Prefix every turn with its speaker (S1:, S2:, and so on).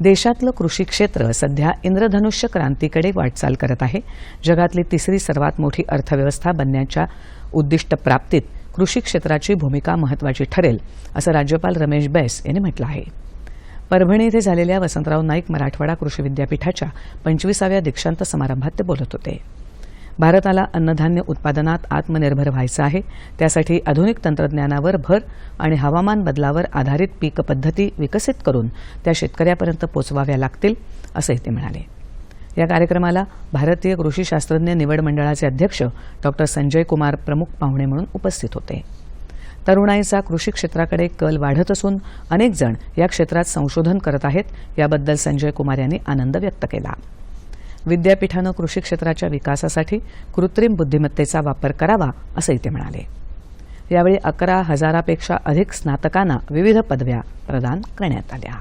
S1: देशातलं कृषी क्षेत्र सध्या इंद्रधनुष्य क्रांतीकडे वाटचाल करत आहे. जगातली तिसरी सर्वात मोठी अर्थव्यवस्था बनण्याच्या उद्दिष्ट प्राप्तीत कृषी क्षेत्राची भूमिका महत्वाची ठरेल असं राज्यपाल रमेश बैस यांनी म्हटलं आहे. परभणी इथे झालेल्या वसंतराव नाईक मराठवाडा कृषी विद्यापीठाच्या पंचवीसाव्या दीक्षांत समारंभात ते बोलत होते. भारताला अन्नधान्य उत्पादनात आत्मनिर्भर व्हायचं आहे. त्यासाठी आधुनिक तंत्रज्ञानावर भर आणि हवामान बदलावर आधारित पीक पद्धती विकसित करून त्या शेतकऱ्यापर्यंत पोचवाव्या लागतील असंही ते म्हणाले. या कार्यक्रमाला भारतीय कृषी शास्त्रज्ञ निवड मंडळाचे अध्यक्ष डॉक्टर संजय कुमार प्रमुख पाहुणे म्हणून उपस्थित होते. तरुणाईचा कृषी क्षेत्राकडे कल वाढत असून अनेक जण या क्षेत्रात संशोधन करत आहेत याबद्दल संजय कुमार यांनी आनंद व्यक्त केला. विद्यापीठानं कृषी क्षेत्राच्या विकासासाठी कृत्रिम बुद्धिमत्तेचा वापर करावा असंही ते म्हणाले. यावेळी अकरा हजारापेक्षा अधिक स्नातकांना विविध पदव्या प्रदान करण्यात आल्या.